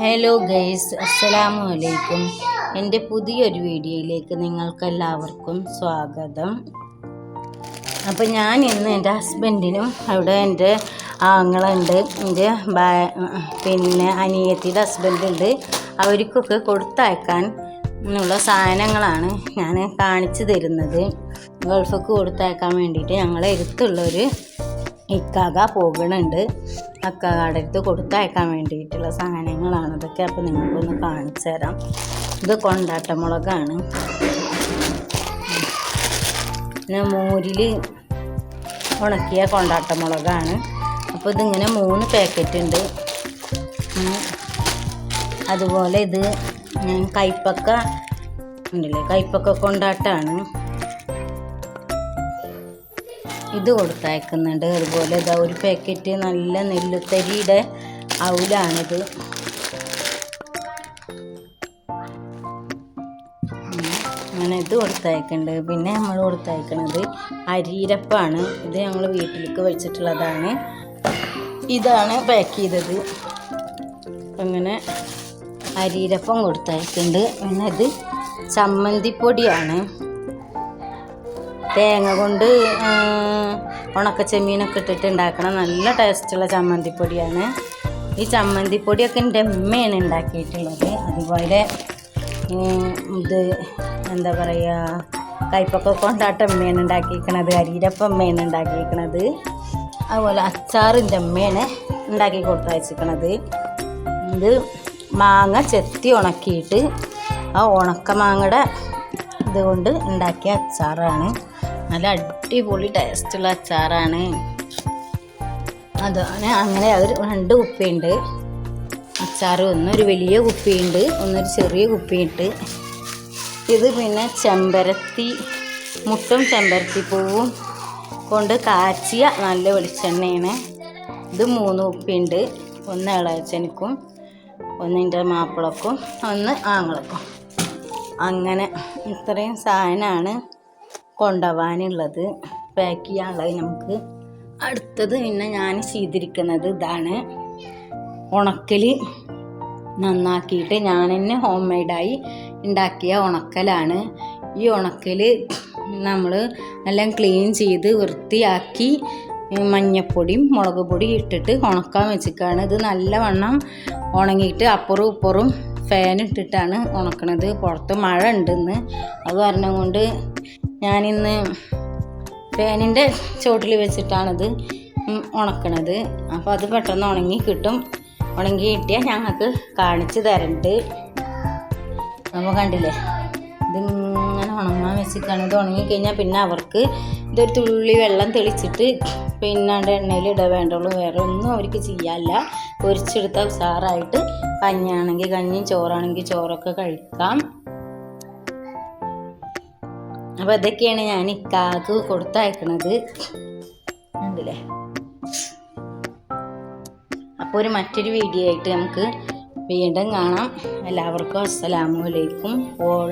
Hello guys അസ്സലാമു അലൈക്കും എന്റെ പുതിയൊരു വീഡിയോയിലേക്ക് നിങ്ങൾക്കെല്ലാവർക്കും സ്വാഗതം. അപ്പോൾ ഞാൻ ഇന്ന് എന്റെ ഹസ്ബൻഡിനും അവിടെ എന്റെ ആങ്ങളുണ്ട് എന്റെ പിന്നെ അനിയത്തിയുടെ ഹസ്ബൻഡുണ്ട്. അവർക്കൊക്കെ കൊടുത്തയക്കാൻ ഉള്ള സാധനങ്ങളാണ് ഞാൻ കാണിച്ചു തരുന്നത്. ഗൾഫൊക്കെ കൊടുത്തയക്കാൻ വേണ്ടിയിട്ട് ഞങ്ങളെ അടുത്തുള്ളൊരു ഇക്കാക പോകുന്നുണ്ട്. അക്കാകാടെ അടുത്ത് കൊടുത്തയക്കാൻ വേണ്ടിയിട്ടുള്ള സാധനങ്ങളാണ്. അതൊക്കെ അപ്പോൾ നിങ്ങൾക്കൊന്ന് കാണിച്ചു തരാം. ഇത് കൊണ്ടാട്ടമുളകാണ്. പിന്നെ മോരിൽ ഉണക്കിയ കൊണ്ടാട്ടമുളകാണ്. അപ്പോൾ ഇതിങ്ങനെ മൂന്ന് പാക്കറ്റ് ഉണ്ട്. അതുപോലെ ഇത് ഞാൻ കൈപ്പക്ക ഉണ്ടല്ലേ കൈപ്പക്ക കൊണ്ടാട്ടാണ്. ഇത് കൊടുത്തയക്കുന്നുണ്ട്. അതുപോലെ ഇതാ ഒരു പാക്കറ്റ് നല്ല നെല്ലുത്തരിയുടെ അവലാണിത്. അങ്ങനെ ഇത് കൊടുത്തയക്കുന്നുണ്ട്. പിന്നെ നമ്മൾ കൊടുത്തയക്കുന്നത് അരിയിരപ്പാണ്. ഇത് ഞങ്ങൾ വീട്ടിലേക്ക് വെച്ചിട്ടുള്ളതാണ്. ഇതാണ് പാക്ക് ചെയ്തത്. അങ്ങനെ അരിയിരപ്പം കൊടുത്തയക്കുന്നുണ്ട്. പിന്നെ ഇത് ചമ്മന്തിപ്പൊടിയാണ്. തേങ്ങ കൊണ്ട് ഉണക്ക ഉണക്കച്ചെമ്മീനൊക്കെ ഇട്ടിട്ട് ഉണ്ടാക്കണ. നല്ല ടേസ്റ്റുള്ള ചമ്മന്തിപ്പൊടിയാണ്. ഈ ചമ്മന്തിപ്പൊടിയൊക്കെ എന്റെ അമ്മയാണ് ഉണ്ടാക്കിയിട്ടുള്ളത്. അതുപോലെ ഇത് എന്താ പറയുക കയ്പൊക്കെ കൊണ്ടാട്ട അമ്മയാണ് ഉണ്ടാക്കിയിരിക്കണത്. അരിയിലപ്പം അമ്മയാണ് ഉണ്ടാക്കിയിരിക്കണത്. അതുപോലെ അച്ചാറിന്റെ അമ്മയാണ് ഉണ്ടാക്കി കൊടുത്തയച്ചിരിക്കണത്. ഇത് മാങ്ങ ചെത്തി ഉണക്കിയിട്ട് ആ ഉണക്ക മാങ്ങയുടെ ഇതുകൊണ്ട് ഉണ്ടാക്കിയ അച്ചാറാണ്. നല്ല അടിപൊളി ടേസ്റ്റുള്ള അച്ചാറാണ്. അതാണ് അങ്ങനെ ഒരു രണ്ട് കുപ്പിയുണ്ട്. അച്ചാർ ഒരു വലിയ കുപ്പിയുണ്ട് ഒന്നൊരു ചെറിയ കുപ്പിയുണ്ട്. ഇത് പിന്നെ ചെമ്പരത്തി മുട്ടും ചെമ്പരത്തി പൂവും കൊണ്ട് കാച്ചിയ നല്ല വെളിച്ചെണ്ണയാണ്. ഇത് മൂന്ന് കുപ്പിയുണ്ട് ഒന്ന് ഇളയച്ചനിക്കും ഒന്നിന്റെ മാപ്പിളക്കും ഒന്ന് ആങ്ങളക്കും. അങ്ങനെ ഇത്രയും സാധനമാണ്. കൊണ്ടുപോകാനുള്ളത് പാക്ക് ചെയ്യാനുള്ളത് നമുക്ക്. അടുത്തത് പിന്നെ ഞാൻ ചെയ്തിരിക്കുന്നത് ഇതാണ് ഉണക്കൽ നന്നാക്കിയിട്ട് ഞാൻ തന്നെ ഹോം മെയ്ഡായി ഉണ്ടാക്കിയ ഉണക്കലാണ്. ഈ ഉണക്കൽ നമ്മൾ എല്ലാം ക്ലീൻ ചെയ്ത് വൃത്തിയാക്കി മഞ്ഞപ്പൊടിയും മുളക് പൊടി ഇട്ടിട്ട് ഉണക്കാൻ വെച്ചിക്കാണ് ഇത് നല്ലവണ്ണം ഉണങ്ങിയിട്ട് അപ്പുറവും ഇപ്പുറവും ഫാൻ ഇട്ടിട്ടാണ് ഉണക്കണത്. പുറത്ത് മഴ ഉണ്ടെന്ന്. അത് കാരണം കൊണ്ട് ഞാനിന്ന് ഫാനിന്റെ ചോട്ടിൽ വെച്ചിട്ടാണിത് ഉണക്കണത്. അപ്പോൾ അത് പെട്ടെന്ന് ഉണങ്ങി കിട്ടും. ഉണങ്ങി കിട്ടിയാൽ ഞങ്ങൾക്ക് കാണിച്ചു തരണ്ട്. അപ്പോൾ കണ്ടില്ലേ? ഇതിങ്ങനെ ഉണങ്ങാൻ വെച്ചിട്ടാണ് ഇത് ഉണങ്ങിക്കഴിഞ്ഞാൽ പിന്നെ അവർക്ക് ഇതൊരു തുള്ളി വെള്ളം തെളിച്ചിട്ട് പിന്നെ എണ്ണയിൽ ഇട വേണ്ടുള്ളൂ. വേറെ ഒന്നും അവർക്ക് ചെയ്യാനില്ല. പൊരിച്ചെടുത്ത ഉഷാറായിട്ട് കഞ്ഞാണെങ്കിൽ കഞ്ഞിയും ചോറാണെങ്കിൽ ചോറൊക്കെ കഴിക്കാം. അപ്പോൾ ഇതൊക്കെയാണ് ഞാൻ ഇക്കാക്ക് കൊടുത്തയക്കണത്. ഉണ്ടല്ലേ അപ്പോൾ ഒരു മറ്റൊരു വീഡിയോ ആയിട്ട് നമുക്ക് വീണ്ടും കാണാം. എല്ലാവർക്കും അസ്സലാമലൈക്കും ഓൾ